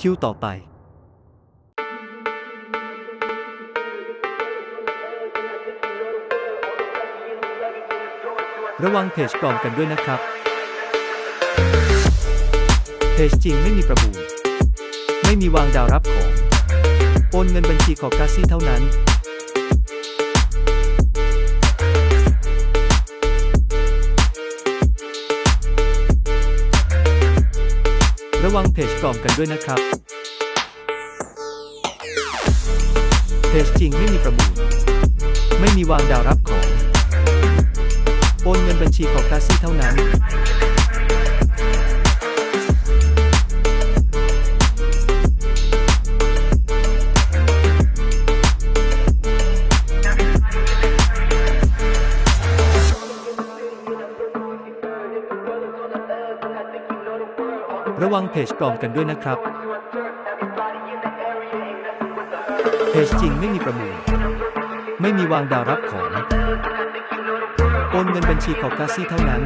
คิวต่อไประวังเพจปลอมกันด้วยนะครับ เพจจริงไม่มีประมูล ไม่มีวางดาวรับของ โอนเงินบัญชีของกาซี่เท่านั้น ระวังเพจปลอมกันด้วยนะครับ เพจจริงไม่มีประมูล ไม่มีวางดาวรับของ โอนเงินบัญชีของกาซี่เท่านั้น ระวังเพจปลอมกันด้วยนะครับ เพจจริงไม่มีประมูล ไม่มีวางดาวรับของ โอนเงินบัญชีของกาซี่เท่านั้น